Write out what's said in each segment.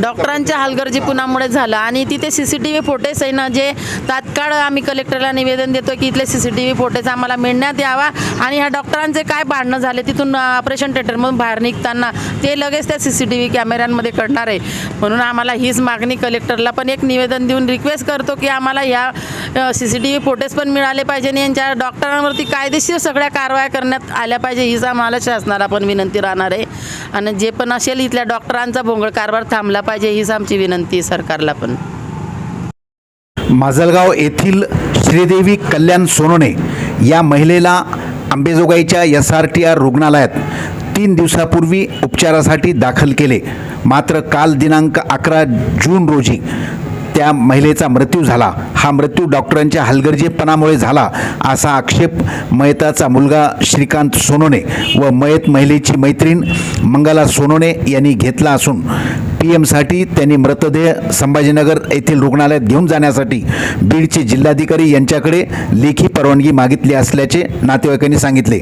डॉक्टरांच्या हलगर्जीपणामुळे झालं आणि तिथे C C T V footage आहे ना जे तात्काळ आम्ही कलेक्टरला निवेदन देतो की इथले C C T V footage आम्हाला मिळण्यात यावा आणि ह्या डॉक्टरांचे काय भांडणं झाले तिथून ऑपरेशन थिएटरमधून बाहेर निघताना ते लगेच त्या सी सी टी व्ही कॅमेऱ्यांमध्ये कळणार आहे. म्हणून आम्हाला हीच मागणी कलेक्टरला पण एक निवेदन देऊन रिक्वेस्ट करतो की आम्हाला ह्या C C T V footage पण मिळाले पाहिजे आणि यांच्या डॉक्टरांवरती कायदेशीर सगळ्या कारवाया करण्यात आल्या पाहिजे हीच आम्हाला शासनाला पण विनंती राहणार आहे. आणि जे पण असेल इथल्या डॉक्टरांचा भोंगळ कारभार थांबला पाहिजे हीच आमची विनंती आहे सरकारला पण. माजलगाव येथील श्रीदेवी कल्याण सोनोने या महिलेला अंबेजोगाईच्या एस आर टी आर रुग्णालयात तीन दिवसापूर्वी उपचारासाठी दाखल केले. मात्र काल दिनांक अकरा जून रोजी त्या महिलेचा मृत्यू झाला. हा मृत्यू डॉक्टरांच्या हलगर्जीपणामुळे झाला असा आक्षेप मयताचा मुलगा श्रीकांत सोनोने व मयत महिलेची मैत्रीण मंगला सोनोने यांनी घेतला असून पी एमसाठी त्यांनी मृतदेह संभाजीनगर येथील रुग्णालयात घेऊन जाण्यासाठी बीडचे जिल्हाधिकारी यांच्याकडे लेखी परवानगी मागितली असल्याचे नातेवाईकांनी सांगितले.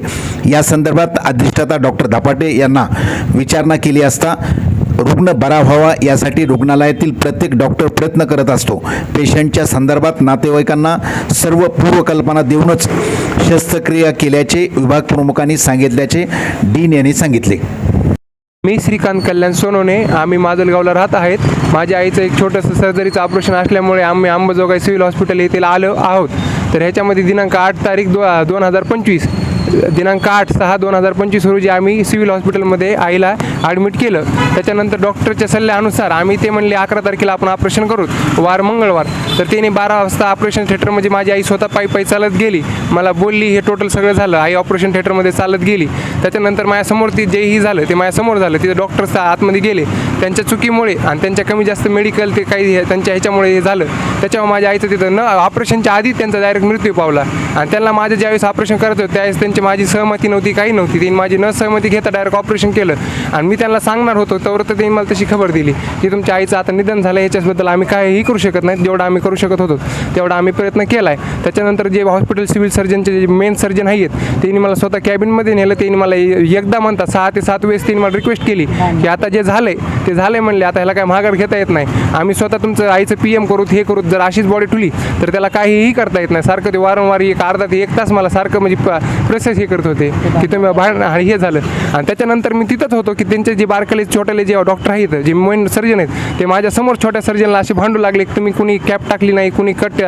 या संदर्भात अधिष्ठाता डॉक्टर धापाटे यांना विचारणा केली असता रुग्ण बरा व्हावा यासाठी रुग्णालयातील प्रत्येक डॉक्टर प्रयत्न करत असतो. पेशंटच्या संदर्भात नातेवाईकांना सर्व पूर्वकल्पना देऊनच शस्त्रक्रिया केल्याचे विभाग प्रमुखांनी सांगितल्याचे डीन यांनी सांगितले. मी श्रीकांत कल्याण सोनोने. आम्ही माजलगावला राहत आहेत. माझ्या आईचं एक छोटंसं सर्जरीचं ऑपरेशन असल्यामुळे आम्ही अंबाजोगाई सिव्हिल हॉस्पिटल येथील आलो आहोत. तर ह्याच्यामध्ये दिनांक आठ तारीख दो दोन हजार पंचवीस. दिनांक आठ सहा दोन हजार पंचवीस रोजी आम्ही सिव्हिल हॉस्पिटलमध्ये आईला ॲडमिट केलं. त्याच्यानंतर डॉक्टरच्या सल्ल्यानुसार आम्ही ते म्हणले अकरा तारखेला आपण ऑपरेशन करू. वार मंगळवार. तर त्याने बारा वाजता ऑपरेशन थिएटरमध्ये माझी आई स्वतः पायी पायी चालत गेली. मला बोलली हे टोटल सगळं झालं. आई ऑपरेशन थिएटरमध्ये चालत गेली. त्याच्यानंतर माझ्यासमोर ती जेही झालं ते माझ्यासमोर झालं. तिथे डॉक्टर्स आतमध्ये गेले. त्यांच्या चुकीमुळे आणि त्यांच्या कमी जास्त मेडिकल ते काही हे- त्यांच्या ह्याच्यामुळे हे झालं. त्याच्यावर माझ्या आईचं तिथं न ऑपरेशनच्या आधी त्यांचा डायरेक्ट मृत्यू पावला. आणि त्यांना माझं ज्यावेळेस ऑपरेशन करत होतं त्यावेळेस त्यांची माझी सहमती नव्हती काही नव्हती. त्यांनी माझी न सहमती घेता डायरेक्ट ऑपरेशन केलं. आणि मी त्यांना सांगणार होतो तर तर त्यांनी मला तशी खबर दिली की तुमच्या आईचं आता निधन झालं याच्याबद्दल आम्ही काहीही करू शकत नाही. जेवढं आम्ही करू शकत होतो तेवढा आम्ही प्रयत्न केला आहे त्याच्यानंतर जे हॉस्पिटल सिव्हिल सर्जनचे जे मेन सर्जन आहेत त्यांनी मला स्वतः कॅबिनमध्ये नेलं. त्यांनी मला एकदा म्हणता सहा ते सात वेळेस त्यांनी मला रिक्वेस्ट केली की आता जे झालंय ते झालंय म्हणले आता ह्याला काय माघार घेता येत नाही. आम्ही स्वतः तुमचं आईचं पी एम करू हे करू जर अशीच बॉडी ठुली तर त्याला काहीही करता येत नाही. सारखं ते वारंवार एक अर्धा ते एक तास मला सारखं म्हणजे मेसेज हे करत होते की तुम्ही भांड आणि हे झालं. आणि त्याच्यानंतर मी तिथंच होतो की त्यांचे जे बारकले छोटेले जे डॉक्टर आहेत जे मेन सर्जन आहेत ते माझ्यासमोर छोट्या सर्जनला असे भांडू लागले की तुम्ही कुणी कॅप टाकली नाही कुणी कट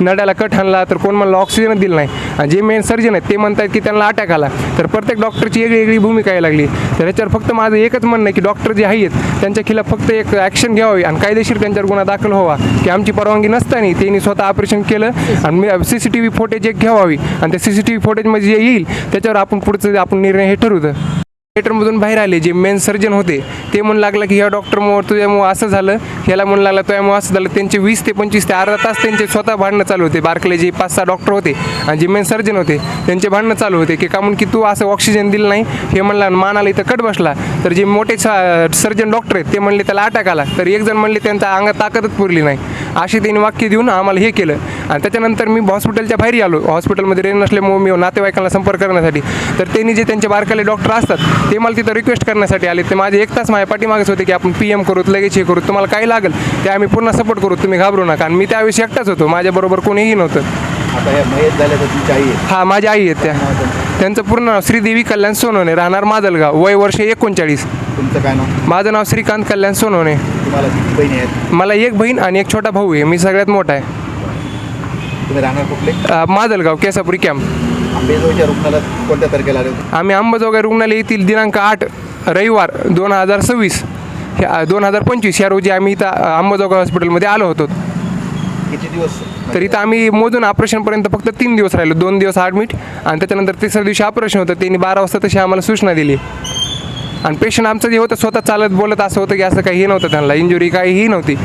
नड्याला कट आणला तर कोण मला ऑक्सिजन दिलं नाही. आणि जे मेन सर्जन आहेत ते म्हणतात की त्यांना अटॅक आला. तर प्रत्येक डॉक्टरची वेगळी वेगळी भूमिका यायला लागली. तर ह्याच्यावर फक्त माझं एकच म्हणणं आहे की डॉक्टर जे आहेत त्यांच्या खिलाफ फक्त एक ॲक्शन घ्यावी आणि कायदेशीर त्यांच्यावर गुन्हा दाखल व्हावा. की आमची परवानगी नसताना त्यांनी स्वतः ऑपरेशन केलं आणि C C T V footage एक घ्यावावी. आणि त्या सी सी टी व्ही फुटेजमध्ये जे येईल त्याच्यावर आपण पुढचं आपण निर्णय हे ठरवतं थिएटरमधून बाहेर आले जे मेन सर्जन होते ते म्हणू लागलं की ह्या डॉक्टरमुळं तुझ्यामुळं असं झालं. ह्याला म्हणू लागलं तुझ्यामुळं असं झालं. त्यांचे वीस ते पंचवीस ते अर्धा तास त्यांचे स्वतः भांडणं चालू होते. बारकले जे पाच सहा डॉक्टर होते आणि जे मेन सर्जन होते त्यांचे भांडणं चालू होते की का म्हणून की तू असं ऑक्सिजन दिलं नाही? हे म्हणलं आणि मानाला इथं कट बसला. तर जे मोठे सर्जन डॉक्टर आहेत ते म्हणले त्याला अटॅक आला. तर एक जण म्हणले त्यांचा अंगात ताकदच पुरली नाही. अशी त्यांनी वाक्य देऊन आम्हाला हे केलं. आणि त्याच्यानंतर मी हॉस्पिटलच्या बाहेर आलो. हॉस्पिटलमध्ये रेन नसल्यामुळे मी नातेवाईकांना संपर्क करण्यासाठी. तर त्यांनी जे त्यांचे बारकाले डॉक्टर असतात ते मला तिथं रिक्वेस्ट करण्यासाठी आले. ते माझे एक तास माझ्या पाठीमागच होते की आपण पी एम करू लगेच हे करू तुम्हाला काय लागेल ते आम्ही पूर्ण सपोर्ट करू. तुम्ही घाबरू नका. आणि मी त्यावेळेस एकटाच होतो. माझ्याबरोबर कोणीही नव्हतं. हा माझी आई आहेत त्या. त्यांचं पूर्ण नाव श्रीदेवी कल्याण सोनवणे. राहणार माजलगाव. वय वर्ष एकोणचाळीस. तुमचं काय नाव? माझं नाव श्रीकांत कल्याण सोनवणे. तुम्हाला किती बहिणी आहेत? मला एक बहीण आणि एक छोटा भाऊ आहे. मी सगळ्यात मोठा आहे. तुम्ही राहणार कुठले? अ, माजलगाव केसापुरी कॅम्प. आंबेजोगाईच्या रुग्णालयात कोणत्या तारखेला आले होते? आम्ही अंबाजोगाई रुग्णालय येथील दिनांक आठ रविवार दोन हजार सव्वीस ह्या दोन हजार पंचवीस या रोजी आम्ही इथं अंबाजोगाई हॉस्पिटलमध्ये आलो होतो. किती दिवस? तर इथं आम्ही मोजून ऑपरेशनपर्यंत फक्त तीन दिवस राहिलो दोन दिवस ॲडमिट आणि त्याच्यानंतर तिसऱ्या दिवशी ऑपरेशन होतं त्यांनी बारा वाजता तशी आम्हाला सूचना दिली. आणि पेशंट आमचं जे होतं स्वतः चालत बोलत असं होतं की असं काही नव्हतं त्यांना इंजुरी काहीही नव्हती.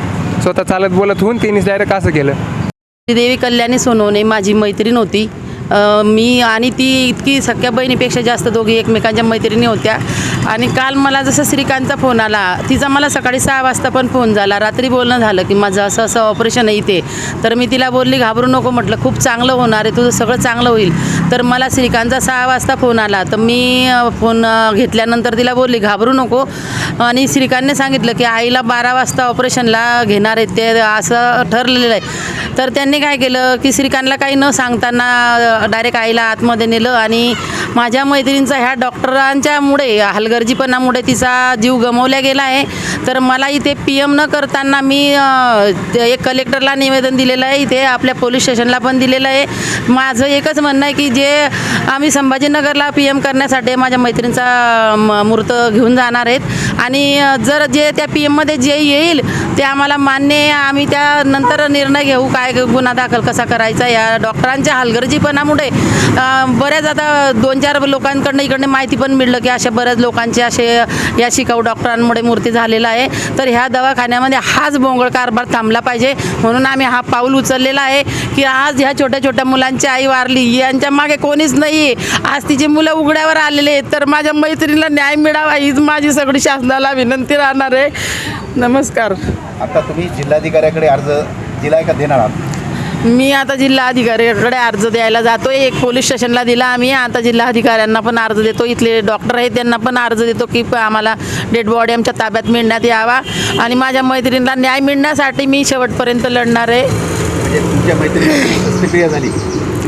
स्वतः चालत बोलत होऊन त्यांनीच डायरेक्ट असं केलं. देवी कल्याणी सोनवणे माझी मैत्रीण होती. मी आणि ती इतकी सख्या बहिणीपेक्षा जास्त दोघी एकमेकांच्या मैत्रिणी होत्या. आणि काल मला जसं श्रीकांतचा फोन आला तिचा मला सकाळी सहा वाजता पण फोन झाला. रात्री बोलणं झालं की माझं असं असं ऑपरेशन आहे इथे. तर मी तिला बोलली घाबरू नको म्हटलं खूप चांगलं होणार आहे तुझं सगळं चांगलं होईल. तर मला श्रीकांतचा सहा वाजता फोन आला. तर मी फोन घेतल्यानंतर तिला बोलली घाबरू नको. आणि श्रीकांतने सांगितलं की आईला बारा वाजता ऑपरेशनला घेणार आहेत ते असं ठरलेलं आहे. तर त्यांनी काय केलं की श्रीकांतला काही न सांगताना डायरेक्ट आईला आतमध्ये नेलं आणि माझ्या मैत्रिणीचा ह्या डॉक्टरांच्यामुळे हलगर्जीपणामुळे तिचा जीव गमावला गेला आहे. तर मला इथे पी एम न करताना मी ते एक कलेक्टरला निवेदन दिलेलं आहे. इथे आपल्या पोलीस स्टेशनला पण दिलेलं आहे. माझं एकच म्हणणं आहे की जे आम्ही संभाजीनगरला पी एम करण्यासाठी माझ्या मैत्रिणीचा म- मूर्त घेऊन जाणार आहेत. आणि जर जे त्या पी एममध्ये जे येईल ते आम्हाला मान्य आहे. आम्ही त्यानंतर निर्णय घेऊ काय गुन्हा दाखल कसा करायचा या डॉक्टरांच्या हलगर्जीपणामुळे. बऱ्याच आता दोन चार लोकांकडनं इकडनं माहिती पण मिळलं की अशा बऱ्याच लोकांचे असे या शिकाऊ डॉक्टरांमुळे मूर्ती झालेला आहे. तर ह्या दवाखान्यामध्ये हाच बोंगळ कारभार थांबला पाहिजे. म्हणून आम्ही हा पाऊल उचललेला आहे की आज ह्या छोट्या छोट्या मुलांची आई वारली. यांच्या मागे कोणीच नाही. आहे आज तिची मुलं उघड्यावर आलेले आहेत. तर माझ्या मैत्रिणीला न्याय मिळावा हीच माझी सगळी शासनाला विनंती राहणार आहे. नमस्कार. आता तुम्ही जिल्हाधिकाऱ्याकडे अर्ज दिलाय का देणार आहात? मी आता जिल्हा अधिकाऱ्याकडे अर्ज द्यायला जातोय. एक पोलीस स्टेशनला दिला आम्ही. आता जिल्हा अधिकाऱ्यांना पण अर्ज देतो. इथले डॉक्टर आहेत त्यांना पण अर्ज देतो की प- आम्हाला डेड बॉडी आमच्या ताब्यात मिळण्यात यावा. आणि माझ्या मैत्रिणीला न्याय मिळण्यासाठी मी शेवटपर्यंत लढणार आहे. म्हणजे तुमच्या शस्त्रक्रिया झाली.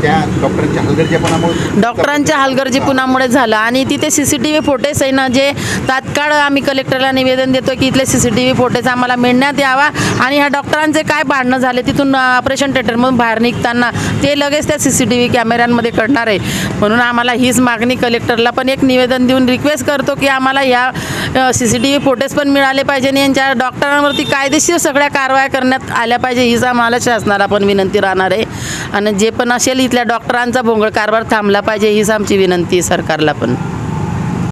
त्या डॉक्टरांच्या हलगर्जीपणामुळे? डॉक्टरांच्या हलगर्जीपणामुळे झालं. आणि तिथे C C T V footage आहे ना जे तात्काळ आम्ही कलेक्टरला निवेदन देतो की इथले C C T V footage आम्हाला मिळण्यात यावा. आणि ह्या डॉक्टरांचे काय भांडणं झाले? तिथून ऑपरेशन थिएटरमधून बाहेर निघताना ते लगेच त्या सी सी टी व्ही कॅमेऱ्यांमध्ये कळणार आहे. म्हणून आम्हाला हीच मागणी कलेक्टरला पण एक निवेदन देऊन रिक्वेस्ट करतो की आम्हाला ह्या C C T V footage पण मिळाले पाहिजे आणि यांच्या डॉक्टरांवरती कायदेशीर सगळ्या कारवाया करण्यात आल्या पाहिजे हीच आम्हाला शासनाला पण विनंती राहणार आहे. आणि जे पण असेल इथल्या डॉक्टरांचा भोंगळ कारभार थांबला पाहिजे हीच आमची विनंती आहे सरकारला पण.